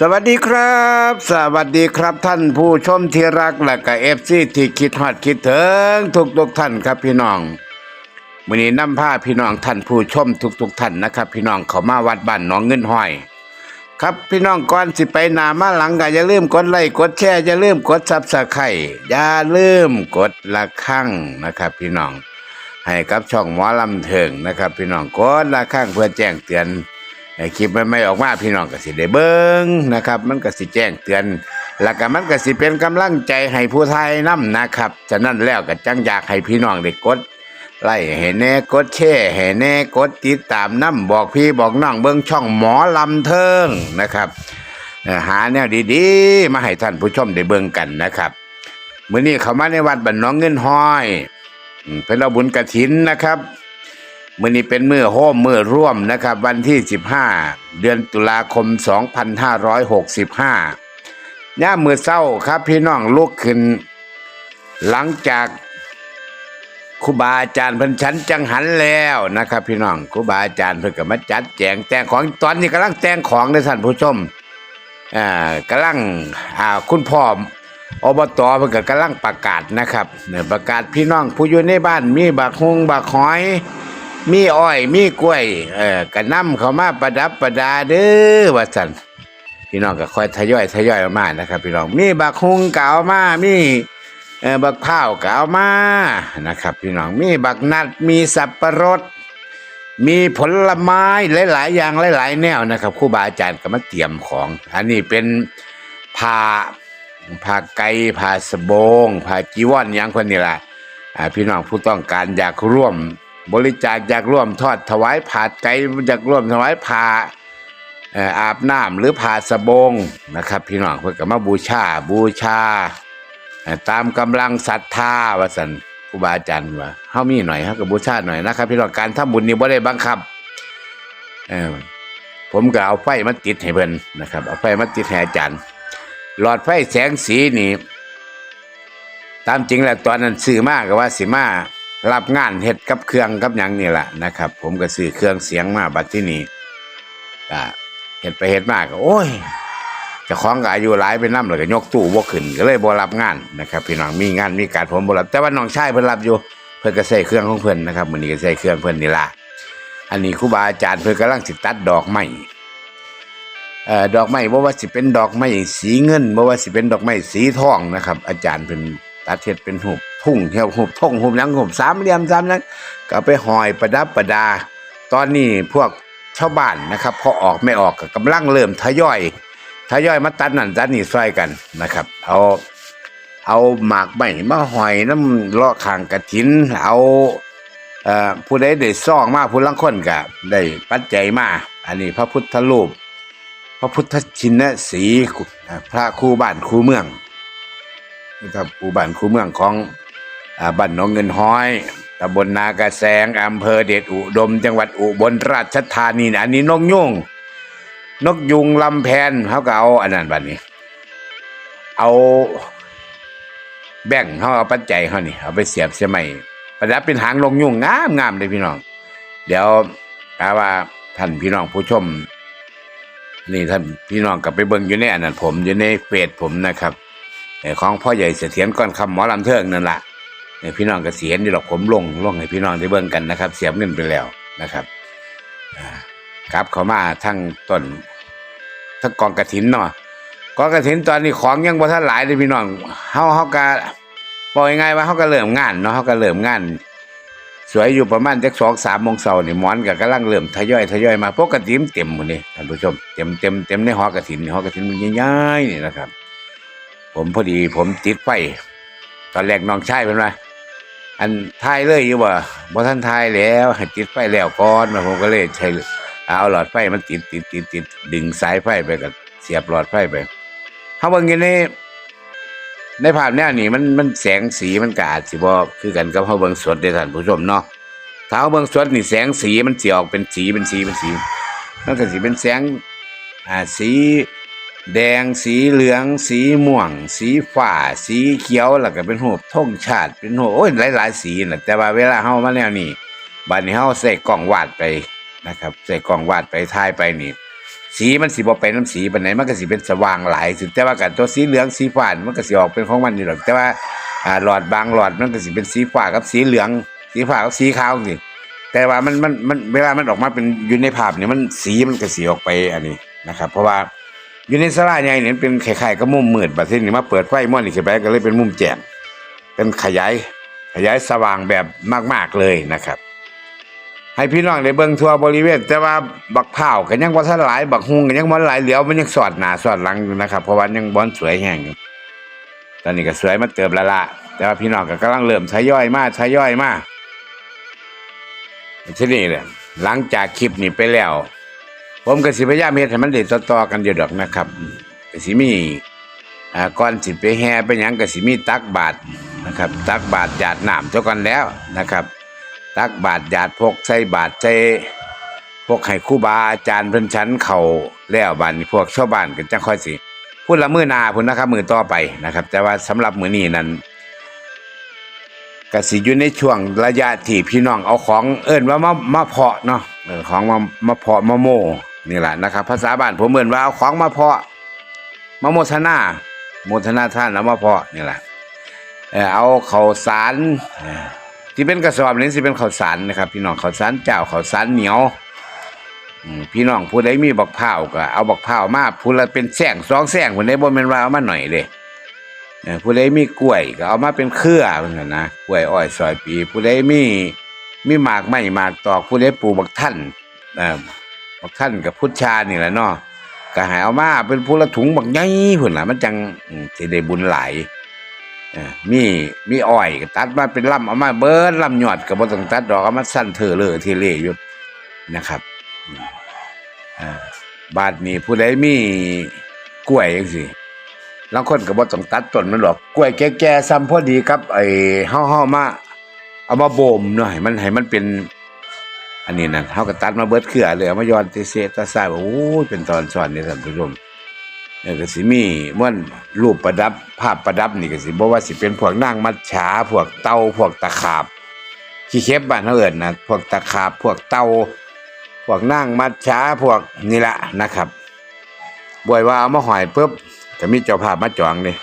สวัสดีครับ สวัสดีครับท่านผู้ชมที่รักและก็เอฟซีที่คิดฮอดคิดถึงทุกทุกๆท่านครับพี่น้องมื้อนี้นำผ้าพี่น้องท่านผู้ชมทุกทุกๆท่านนะครับ พี่น้องเขามาวัดบ้านหนองเงินห้อย ครับพี่น้องก่อนสิไปนามาหลังก็อย่าลืมกดไลค์กดแชร์อย่าลืมกดซับสไครต์อย่าลืมกดละฆังนะครับ พี่น้องให้กับช่องหมอลำเถิงนะครับ พี่น้องกดละฆังเพื่อแจ้งเตือน คลิปใหม่ออกมาพี่น้องก็สิได้เบิ่งนะครับ มันก็สิแจ้งเตือน แล้วก็มันก็สิเป็นกำลังใจให้ผู้ไทยนํนะครับฉะนั้นแล้วก็จังอยากให้พี่น้องได้กดไลค์ให้แน่กดแชร์ให้แน่กดติดตามนํบอกพี่บอกน้องเบิ่งช่องหมอลำเทิงนะครับ หาแนวดีๆ มาให้ท่านผู้ชมได้เบิ่งกันนะครับเมื้อนี้เขามาในวัดบ้านหนองเงินห้อย เป็นเราบุญกฐินนะครับ มื่อนี้เป็นมือโฮมมือร่วมนะครับ วันที่ 15 เดือนตุลาคม 2565ย่ามมือเศร้าครับพี่น้องลุกขึ้น หลังจากครูบาอาจารย์เพิ่นชั้นจังหันแล้วนะครับ พี่น้องครูบาอาจารย์เพิ่นก็มาจัดแจงแต่งของตอนนี้กำลังแต่งของในท่านผู้ชมอ่ากำลังอ่าคุณพ่ออบตเพิ่นก็กำลังประกาศนะครับเนี่ยประกาศพี่น้องผู้อยู่ในบ้านมีบักฮงบักหอย มีอ้อย มีกล้วย เออกระนำเขามาประดับประดาเด้อว่าสันพี่น้องก็ค่อยทยอยทยอยออกมานะครับ พี่น้องมีบักฮุงเก่ามามีเออบักพร้าเก่ามานะครับ พี่น้องมีบักนัดมีสับปะรด มีผลไม้หลาย ๆ อย่างหลาย ๆ แนวนะครับครูบาอาจารย์ก็มาเตรียมของ อันนี้เป็นผ้าผ้าไก่ผ้าสบงผ้าจีวรหยังคนนี่แหละพี่น้องผู้ต้องการอยากร่วม บริจาคอยากร่วมทอดถวายผาดไก่อยากร่วมถวายผ้าอาบน้ำหรือผ้าสบงนะครับ พี่น้องเพื่อก็มาบูชาบูชา ตามกำลังศรัทธาว่าสันครูบาอาจารย์ว่าเฮามีหน่อยเฮาก็บูชาหน่อยนะครับ พี่น้องการทำบุญนี่บ่ได้บังคับผมก็เอาไฟมาติดให้เพิ่นนะครับ เอาไฟมาติดให้อาจารย์ หลอดไฟแสงสีนี่ตามจริงแล้วตอนนั้นซื้อมาก็ว่าสิมา รับงานเฮ็ดกับเครื่องกับหยังนี่แหละนะครับ ผมก็ซื้อเครื่องเสียงมาบัดที่นี่ก็เฮ็ดไปเฮ็ดมาก็โอ้ยเจ้าของก็อายุหลายไปน้ำแล้วก็ยกตู้บ่ขึ้นก็เลยบ่รับงานนะครับพี่น้องมีงานมีการผมบ่รับแต่ว่าน้องชายเพิ่นรับอยู่ เพิ่นก็ใช้เครื่องของเพิ่นนะครับมื้อนี้ก็ใช้เครื่องเพิ่นนี่ล่ะอันนี้ครูบาอาจารย์เพิ่นกำลังสิตัดดอกไม้เอ่อดอกไม้บ่ว่าสิเป็นดอกไม้สีเงินบ่ว่าสิเป็นดอกไม้สีทองนะครับ อาจารย์เพิ่นตัดเฮ็ดเป็นรูป ทุ่งเที่ยวรูปทงรูปหยังรูปสามเหลี่ยมสามหยังก็ไปหอยประดับประดา ตอนนี้พวกชาวบ้านนะครับพอออกไม่ออกก็กำลังเริ่มทยอยทยอยมาตัดนั่นตัดนี่ซอยกันนะครับ เอาเอาหมากไม้มาหอยน้ำเลาะขางกระถิน เอาเอ่อผู้ใดได้ซ่องมาผู้ลังคนก็ได้ปัจจัยมาอันนี้พระพุทธรูป พระพุทธชินสีพระครูบ้านครูเมืองนะครับครูบ้านครูเมืองของ บ้านหนองเงินห้อยตำบลนากระแสงอำเภอเดชอุดม จังหวัดอุบลราชธานีนะอันนี้นกยุงนกยุงลำแพนเขาก็เอาอันนั้นบัดนี้ เอา แบ่งเขาเอาปัจจัยเขานี่เอาไปเสียบเสียใหม่ประดับเป็นหางนกยุงงามงามเลยพี่น้อง เดี๋ยวแปลว่าท่านพี่น้องผู้ชม นี่ท่านพี่น้องกลับไปเบิ่งอยู่ในอันนั้นผมอยู่ในเฟซผมนะครับเอ่อของพ่อใหญ่เสถียรก้อนคำหมอลำเทิงนั่นแหละ พี่น้องก็เสียนนี่หรอกผมลงลงให้พี่น้องได้เบิ่งกันนะครับ เสียบเงินไปแล้วนะครับอ่ากลับเขามาทั้งต้นทั้งกองกระถินเนาะกองกระถินตอนนี้ของยังบ่ทันหลายเลยพี่น้องเฮาเฮาก็บอกยังไงว่าเฮาก็เริ่มงานเนาะเฮาก็เริ่มงาน สวยอยู่ประมาณจักสองสามโมงเช้านี่หมอนก็กำลังเริ่มทยอยทยอยมาปกติมันเต็มหมดนี่ท่านผู้ชมเต็มเต็มเต็มในหอกระถินหอกระถินมันใหญ่ๆนี่นะครับ ผมพอดีผมติดไฟตอนแรกน้องชายเพิ่นว่า อันทายเลยอยู่บ่บ่ทันทายแล้วให้ติดไฟแล้วก่อนผมก็เลยใช้เอาหลอดไฟมันติดติดติดติดดึงสายไฟไปก็เสียบหลอดไฟไปเฮาเบิ่งอยู่ในภาพแนวนี้มันมันแสงสีมันกาจสิบ่คือกันกับเฮาเบิ่งสดเด้อท่านผู้ชมเนาะถ้าเฮาเบิ่งสดนี่แสงสีมันสิออกเป็นสีเป็นสีเป็นสีมันก็สิเป็นแสงอ่าสี แดงสีเหลือง สีม่วง สีฟ้าสีเขียวแล้วก็เป็นรูปธงชาติ เป็นรูโอ้ยหลายๆสีนะแต่ว่าเวลาเฮามาแนวนี้บัดนี้เฮาใส่กล้องวาดไปนะครับใส่กล้องวาดไปถ่ายไปนี่ สีมันสิบ่ไปน้ำสีปานไหนมันก็สิเป็นสว่างหลายสิแต่ว่ากันตัวสีเหลืองสีฟ้ามันก็สิออกเป็นของมันอยู่หรอกแต่ว่าอ่าหลอดบางหลอดมันก็สิเป็นสีฟ้ากับสีเหลือง สีฟ้ากับสีขาวสิแต่ว่ามันมันมันเวลามันออกมาเป็นอยู่ในภาพนี่มันสีมันก็สีออกไปอันนี้นะครับ เพราะว่า อยู่ในสลาใหญ่เนี่ยเป็นคล้ายๆกับมุมมืดบัดนี้มาเปิดไฟม่วนนี่ขึ้นไปก็เลยเป็นมุมแจ้งเป็นขยายขยายสว่างแบบมาก ๆเลยนะครับ ให้พี่น้องได้เบิ่งทั่วบริเวณ แต่ว่าบักพร้าวก็ยังบ่ทันหลาย บักฮุงก็ยังบ่หลายเหลียวมันยังสอดหน้าสอดหลังอยู่นะครับเพราะว่ายังบ่สวยแห้งอยู่ตอนนี้ก็สวยมาเติบละละแต่ว่าพี่น้องก็กำลังเริ่มทยอยมาทยอยมาที่นี้แหละหลังจากคลิปนี้ไปแล้ว ผมก็สิพยายามเฮ็ดให้มันได้ต่อๆกันอยู่ดอกนะครับก็สิมีอ่าก่อนสิไปแห่ไปหยังก็สิมีตักบาตรนะครับ ตักบาตรหยาดน้ำเจ้ากันแล้วนะครับ ตักบาตรหยาดพกใส่บาตรใส่พวกให้ครูบาอาจารย์เพิ่นชั้นเขาแล้วบัดนี้พวกชาวบ้านก็จังค่อยสิพูดละมือนาพุ่นนะครับ มือต่อไปนะครับ แต่ว่าสำหรับมือนี้นั้นกสิอยู่ในช่วงระยะที่พี่น้องเอาของเอิ้นว่ามามาเพาะเนาะเออของมามาเพาะมาโม นี่แหละนะครับ ภาษาบ้านผมเอิ้นว่าเอาของมาเพาะมาโมทนาโมทนาท่านแล้วมาเพาะนี่แหละเออเอาข้าสารที่เป็นกระสอบนี้สิเป็นข้าวสารนะครับ พี่น้องข้าวสารเจ้าข้าวสารเหนียวพี่น้องผู้ใดมีบักพร้าก็เอาบักพร้ามาผู้ละเป็นแสงสองแสงผู้ใดบ่แม่นว่าเอามาหน่อยเด้เออผู้ใดมีกล้วยก็เอามาเป็นเครือเหมือนกันนะกล้วยอ้อยซอยปี ผู้ใดมีมีหมากไม้หมากตอกผู้ใดปลูกบักท่านเอ่อ บักท่านกับพุทธานี่แหละเนาะก็ให้เอามาเป็นผู้ละถุงบักใหญ่พุ่นล่ะ มันจังอืมสิได้บุญหลายมีมีอ้อยก็ตัดมาเป็นลำเอามาเบิดลำหยอดก็บ่ต้องตัดดอกเอามาสั้นเถอเลยทีเล่ยู่นะครับอืมอ่าบาดนี้ผู้ใดมีกล้วยจังซี่ลางคนก็บ่ต้องตัดต้นมันหรอกกล้วยแก่ๆซ้ำพอดีกับไอ้เฮาๆมา เอามาบ่มหน่อย มันให้มันเป็น อันนี้นั่นเฮาก็ตัดมาเบิดเครือเลยมาย้อนเตเซตาซายว่าโอ้ยเป็นตอนสอนนี่ท่านผู้ชมเนี่ยก็สิมีม่วนรูปประดับภาพประดับนี่ก็สิบ่ว่าสิเป็นพวกนางมัจฉาพวกเต่าพวกตะขาบขี้เข็บบ้านเฮาเอิ้นะพวกตะขาบพวกเต่าพวกนางมัจฉาพวกนี่ละนะครับบ่อยว่าเอามาหอยปุ๊บก็มีเจ้าภาพมาจองนี่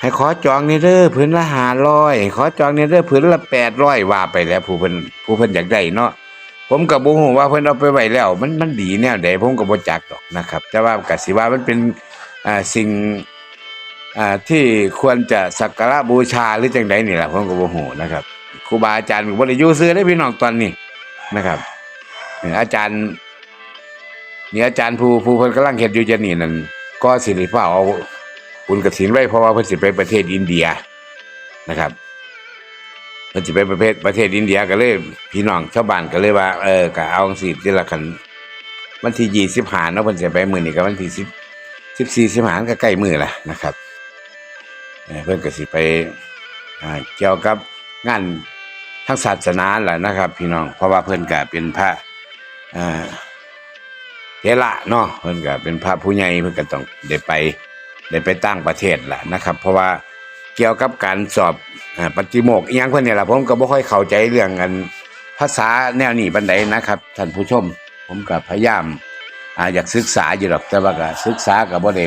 ให้ขอจองนี่เด้อพื้นละ500ขอจองนี่เด้อพื้นละ800ว่าไปแล้วผู้เพิ่นผู้เพิ่นอยากได้เนาะ ผมกับบ่ฮู้ว่าเพิ่นเอาไปไว้แล้ว มันมันดีแนวใดผมก็บ่จักดอกนะครับ แต่ว่ากสิว่ามันเป็นอ่าสิ่งอ่าที่ควรจะสักการะบูชาหรือจังใดนี่แหละผมก็บ่ฮู้นะครับครูบาอาจารย์ก็บ่ได้อยู่ซื่อเด้พี่น้องตอนนี้นะครับอาจารย์นี่อาจารย์ผู้ผู้เพิ่นกำลังเฮ็ดอยู่จะนี่นั่นก็สิได้ฟ้าเอาบุญกฐินไว้เพราะว่าเพิ่นสิไปประเทศอินเดียนะครับ เพิ่นสิไปประเภทประเทศอินเดียก็เลย พี่น้องชาวบ้านก็เลยว่าเออก็เอาจังซี่ทีละคันวันที่25เนาะเพิ่นสิไปมื้อนี้ก็วันที่10 14 15ก็ใกล้มือละนะครับเพิ่อนก็สิไปเกี่ยวกับงานทางศาสนาแหละนะครับ พี่น้องเพราะว่าเพิ่อนก็เป็นพระอ่าเทระเนาะเพิ่อนก็เป็นพระผู้ใหญ่เพิ่อนก็ต้องได้ไปได้ไปต่างประเทศแหละนะครับ เพราะว่า เกี่ยวกับการสอบปฏิโมกข์อีหยังเพิ่นเนี่ยละผมก็บ่ค่อยเข้าใจเรื่องกันภาษาแนวนี้ปานใดนะครับท่านผู้ชม ผมก็พยายามอยากศึกษาอยู่ดอกแต่ว่าก็ศึกษาก็บ่ได้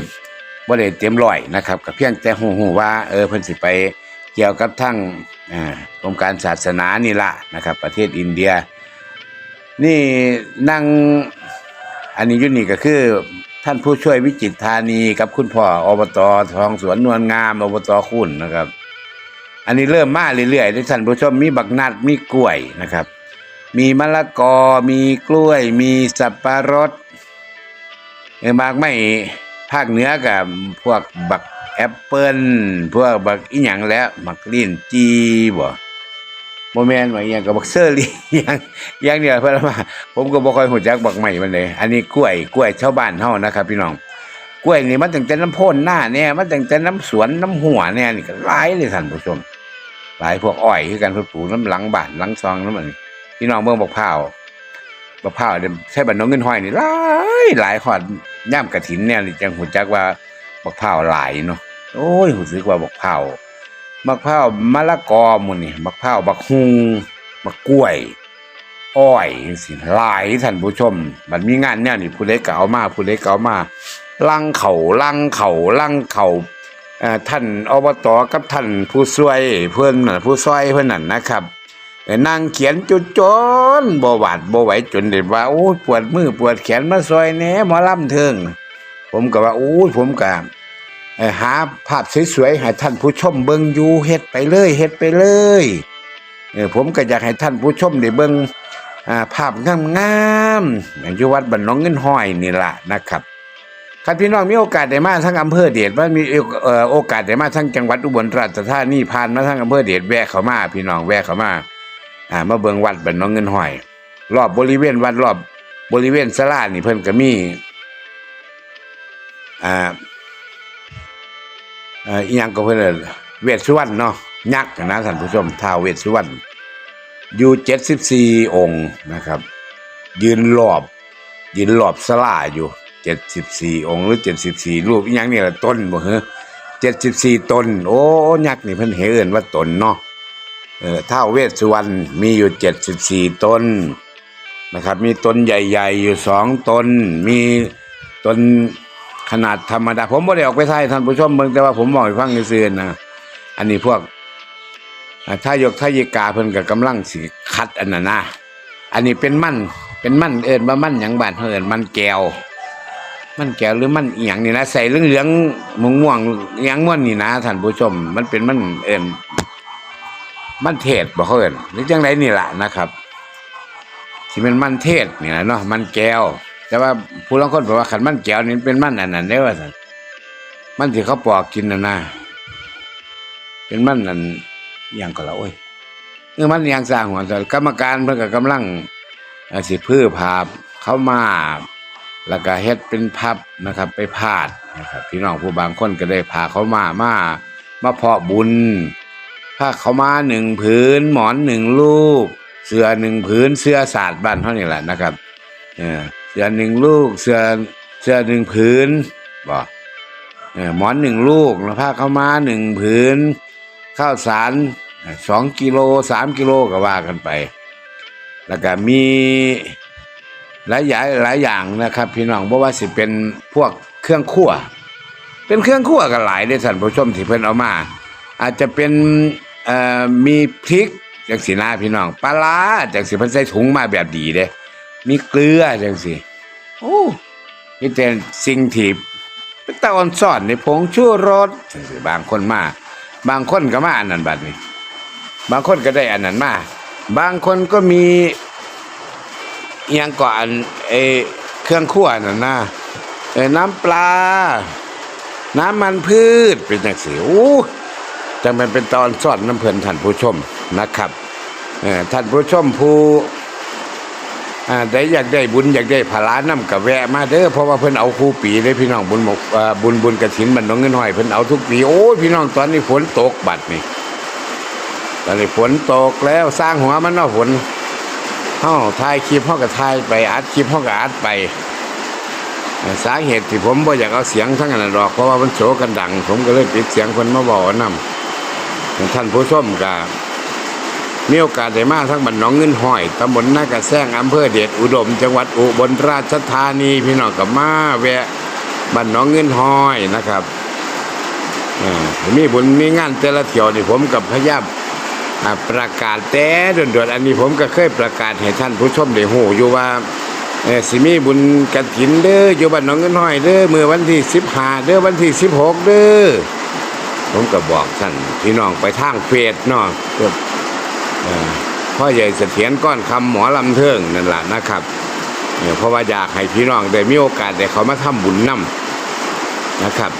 บ่ได้เต็มร้อยนะครับก็เพียงแต่ฮู้ๆว่าเออเพิ่นสิไปเกี่ยวกับทั้งกรมการศาสนานี่ละนะครับ ประเทศอินเดีย นี่นั่งอันนี้ยู่นี่ก็คือ ท่านผู้ช่วยวิจิตรธานีกับคุณพ่ออบตทองสวนนวลงามอบตคุณนะครับ อันนี้เริ่มมาเรื่อยๆที่ท่านผู้ชมมีบักนัดมีกล้วยนะครับ มีมะละกอมีกล้วย มีสับปะรดเออบากไม่ภาคเหนือกับพวกบักแอปเปิลพวกบักอีหยังแล้วบักลิ้นจีบ่ โมแมนว่าอหยังกับบักเซอร์รี่อหยังอยังเดียเพิ่นว่าผมก็บ่ค่อยฮู้จักบักใหม่มันเลยอันนี้กล้วยกล้วยชาวบ้านเฮานะครับ พี่น้องกล้วยนี่มันตั้งแต่น้ำโพ่นหน้าเนี่ยมันตั้งแต่น้ำสวนน้ำหัวเนี่ยนี่ก็หลายเลยท่านผู้ชม หลายพวกอ้อยคือกันเพิ่นปลูกน้ำหลังบ้านหลังซองน้ำมัน พี่น้องเมืองบักพร้าวบักพร้าวเดี๋ยวใช้บันน้องเงินห้อยนี่หลายหลายขอดย่ำกระถินเนี่ยนี่จังหูจักว่าบักพร้าวหลายเนาะโอ้ยหูสึกว่าบักพร้าว บักพร้าวมะละกอหมุนนี่บักพร้าวบักฮุงบักกล้วย อ้อยจังซี่หลายท่านผู้ชม มันมีงานเนี่ยนี่ผู้ใดก็เอามาผู้ใดก็เอามาลังเขาลังเขาลังเขาเอ่อท่านอบตกับท่านผู้ช่วยเพิ่นน่ะผู้ซอยเพิ่อนนั่นนะครับนั่งเขียนจุดจนบวาดบ่ไหวจนได้ว่าโอ้ปวดมือปวดแขนมาซอยแหน่หมอลำเทิง ผมก็ว่าโอ้ผมก็เอ่ หาภาพสวยๆให้ท่านผู้ชมเบิ่งอยู่เฮ็ดไปเลยเฮ็ดไปเลยเออผมก็อยากให้ท่านผู้ชมได้เบิ่งภาพงามๆอย่างอยู่วัดบ้านหนองเงินห้อยนี่ล่ะนะครับคันพี่น้องมีโอกาสได้มาทั้งอำเภอเดชว่ามีโอกาสได้มาทั้งจังหวัดอุบลราชธานีผ่านมาทั้งอำเภอเดชแวะเข้ามาพี่น้องแวะเข้ามาอ่ามาเบิ่งวัดบ้านหนองเงินห้อย รอบบริเวณวัดรอบบริเวณศาลานี่เพิ่นก็มีอ่า เอ่ออีหยังก็เพิ่นเอิ้นเวสสุวรรณเนาะยักษ์นะท่านผู้ชมท้าวเวสสุวรรณอยู่เจ็ดสิบสี่องค์นะครับ ยืนรอบยืนรอบสลาอยู่เจ็ดสิบสี่องค์หรือเจ็ดสิบสี่รูปอีหยังนี่ละต้นบ่เหรอเจ็ดสิบสี่ตนโอ้ยักษ์นี่เพิ่นเห็นว่าต้นเนาะเออท้าวเวสสุวรรณมีอยู่เจ็ดสิบสี่ตนนะครับ มีต้นใหญ่ ๆ อยู่สองตน มีต้น ขนาดธรรมดา ผมบ่ได้ออกไปถ่ายท่านผู้ชมเบิ่งแต่ว่าผมบอกให้ฟังเซื่อๆนะอันนี้พวกอ่ายกทายิกาเพิ่นก็กำลังสิคัดอันนั้นนะอันนี้เป็นมั่นเป็นมั่นเอิ้นว่ามั่นหยังบานเฮาเอิ้นมันแก้ว มันแก้วหรือมันเอียงนี่นะใส่เหลืองๆม่วงๆอียังม่วนนี่นะท่านผู้ชม มันเป็นมันเอิ้นมันเทศบ่เขาเอิ้นหรือจังไดนี่แหละนะครับสิเป็นมันเทศนี่ล่ะเนาะมันแก้ว แต่ว่าผู้ลางคนบอกว่าขันมันแก้วนี่เป็นมันอันนั้นได้ว่าซั่นมันที่เขาปอกกินนะนะเป็นมันอันอย่างก็ละโอ้ยเออมันย่างสร้างหัวแต่กรรมการเพิ่นก็กำลังเอ่อสิพื้อภาพเข้ามาแล้วก็เฮ็ดเป็นพับนะครับ ไปพาดนะครับพี่น้องผู้บางคนก็ได้พาเขามามามาเพาะบุญผ้าเขามาหนึ่งผืนหมอนหนึ่งลูก เสื้อหนึ่งผืนเสื้อศาสตร์บ้านเท่านี้แหละนะครับ เออ สือหนึ่งลูก เสือเสือหนึ่งผืนบอกเออหมอนหนึ่งลูกแล้วผ้าข้าวม้าหนึ่งผืน ข้าวสารสองกิโลสามกิโลก็ว่ากันไป แล้วก็มีหลายอย่างหลายอย่างนะครับ พี่น้องเพราะว่าสิเป็นพวกเครื่องคั่วเป็นเครื่องคั่วกันหลายเด้อท่านผู้ชมที่เพิ่นเอามา อาจจะเป็นเอ่อมีพริกจังสีหน้าพี่น้องปลาร้าจังสีเพิ่นใส่ถุงมาแบบดีเด้มีเกลือจังสิ โอ้มีแต่สิ่งที่เป็นตะออนซ่อนในผงชูรสจังสิบางคนมา บางคนก็มาอันนั้นบัดนี้ บางคนก็ได้อันนั้นมา บางคนก็มีอหยังก่อนเอเครื่องคั่วนั่นนะเอน้ำปลา น้ำมันพืชเป็นจังสิโอ้จังมันเป็นตอนซ่อนน้ำเพลินท่านผู้ชมนะครับเออท่านผู้ชมผู้ ได้อยากได้บุญอยากได้ผลาน้ำกับแวะมาเด้อเพราะว่าเพิ่นเอาครูปีเลยพี่น้องบุญหมกอ่าบุญบุญกระถินบันน้องเงินหอยเพิ่นเอาทุกปีโอ้ยพี่น้องตอนนี้ฝนตกบัดนี่ตอนนี้ฝนตกแล้วสร้างหัวมันเนาะฝนเฮาถ่ายคลิปเฮาก็ถ่ายไปอัดคลิปเฮาก็อัดไปสาเหตุที่ผมบ่อยากเอาเสียงทั้งนั้นดอกเพราะว่ามันโฉกันดัง ผมก็เลยปิดเสียงเพิ่นมาบอกนำท่านผู้ชมก็ มีโอกาสได้มาทั้งบ้านหนองเงินห้อยตำบลนากระแซงอำเภอเดชอุดม จังหวัดอุบลราชธานีพี่น้องกับมาแวะบ้านหนองเงินห้อยนะครับอ่อมีบุญมีงานแต่ละเที่ยวนี่ผมกับพยายามประกาศแต่ด่วนๆอันนี้ผมก็เคยประกาศให้ท่านผู้ชมได้หูอยู่ว่าเออสิมีบุญกฐินเด้ออยู่บ้านหนองเงินห้อยเด้อเมื่อวันที่15เด้อวันที่16เด้อผมก็บอกท่านพี่น้องไปทางเฟซเนาะเอ่อ พ่อใหญ่เสถียรก้อนคำหมอลำเทิงนั่นแหละนะครับเพราะว่าอยากให้พี่น้องได้มีโอกาสได้เขามาทำบุญนํนะครับ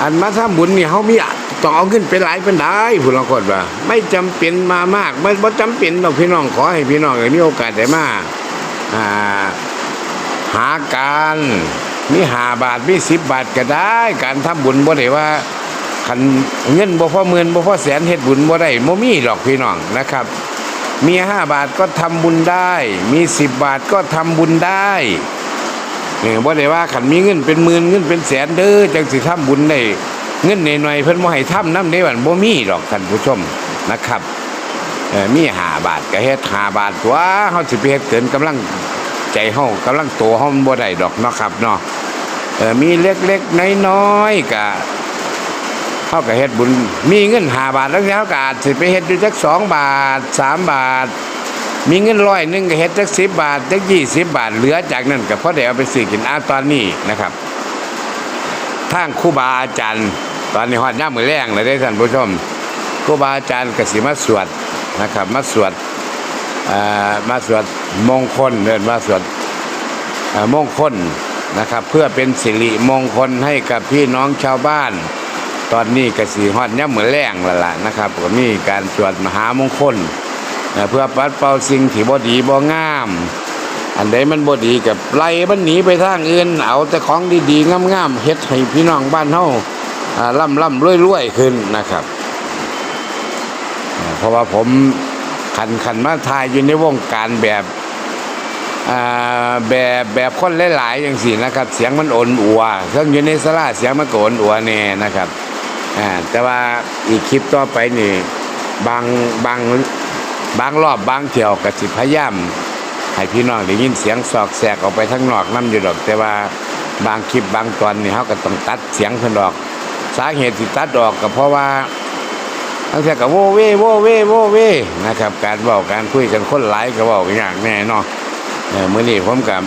อันมาทำบุญนี่เขามีต้องเอาขึ้นไปหลายเป็นได้ผู้ลางคนว่า ไม่จำเป็นมามากไม่บ่จำเป็นหรอกพี่น้องขอให้พี่น้องได้มีโอกาสได้มาอ่าหาการมีหาบาทมีสิบบาทก็ได้ การทำบุญบ่ได้ว่า คันเงินบ่พอหมื่นบ่พอแสนเฮ็ดบุญบ่ได้บ่มีหรอกพี่น้องนะครับ มีห้าบาทก็ทำบุญได้ มีสิบบาทก็ทำบุญได้เออบ่ได้ว่าคันมีเงินเป็นหมื่นเงินเป็นแสนเด้อจังสิทำบุญได้เงินหน่อยๆเพิ่นบ่ให้ทำนำได้บัดบ่มีหรอกท่านผู้ชมนะครับเออมีห้าบาทก็เฮ็ดห้าบาทตัวเฮาสิไปเฮ็ดเกินกำลังใจเฮากำลังโตเฮามันบ่ได้ดอกเนาะครับเนาะเออมีเล็กๆน้อยๆก็ เฮาก็เฮ็ดบุญ มีเงินห้าบาทแล้วเฮาก็อาจสิไปเฮ็ดอยู่จักสองบาทสามบาท มีเงินร้อยหนึ่งก็เฮ็ดจักสิบบาทจักยี่สิบบาท เหลือจากนั้นก็พอได้เอาไปซื้อกินอาตอนนี้นะครับทางครูบาอาจารย์ ตอนนี้ฮอดย่ามือแรงเลยได้ท่านผู้ชมครูบาอาจารย์กสิมาสวดนะครับ มาสวดอ่อมาสวดมงคลเดินมาสวดอ่อมงคลนะครับ เพื่อเป็นสิริมงคลให้กับพี่น้องชาวบ้าน ตอนนี้กสิฮอดย่ามมือแรงล้วล่ะนะครับก็มีการสวดมหามงคลเพื่อปัดเป่าสิ่งที่บ่ดีบ่งาม อันใดมันบ่ดีกับไล่มันหนีไปทางอื่น เอาแต่ของดีๆงามๆเฮ็ดให้พี่น้องบ้านเฮาอ่าร่ำร่ำรวยรวยขึ้นนะครับ เพราะว่าผมขันขันมาทายอยู่ในวงการแบบแบบแบบคนหลายๆอย่างสี่นะครับ เสียงมันโอนอัวเครื่องอยู่ในสลาเสียงมันก็โอนอัวแน่นะครับ อ่าแต่ว่าอีกคลิปต่อไปนี่บางบางบางรอบบางเที่ยวก็สิพยายามให้พี่น้องได้ยินเสียงสอกแสกออกไปทั้งนอกน้ำอยู่ดอก แต่ว่าบางคลิปบางตอนนี่เขาก็ต้องตัดเสียงเพิ่นดอก สาเหตุที่ตัดออกก็เพราะว่าตั้งแต่กับโวเวโวเวโวเวนะครับ การเว้าการคุยกันคนหลายก็เว้าอย่างแน่เนาะเมื้อนี้ผมกับ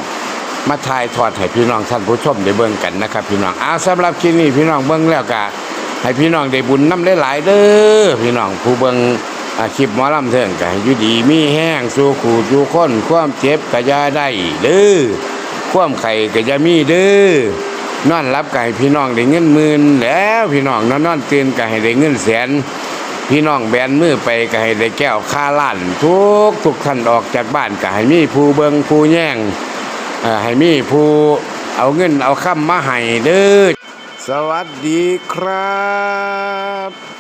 มาถ่ายทอดให้พี่น้องท่านผู้ชมได้เบิ่งกันนะครับ พี่น้องอ้าวสำหรับคลิปนี้พี่น้องเบิ่งแล้วก็ ให้พี่น้องได้บุญน้ำหลายๆเด้อพี่น้องผู้เบิงอาคลิปหมอลำเทิงก็ให้อยู่ดีมีแห้งสู้ขูดอยู่ค้นความเจ็บก็อย่าได้เด้อความไข่ก็อย่ามีเด้อนอนรับไก็ให้พี่น้องได้เงินหมื่นแล้วพี่น้องนอนนอนตื่นก็ให้ได้เงินแสน พี่น้องแบนมือไปก็ให้ได้แก้วค่าล้าน ทุกทุกท่านออกจากบ้านก็ให้มีผู้เบิงผู้แย่งเอ่อให้มีผู้เอาเงินเอาคำมาให้เด้อ สวัสดีครับ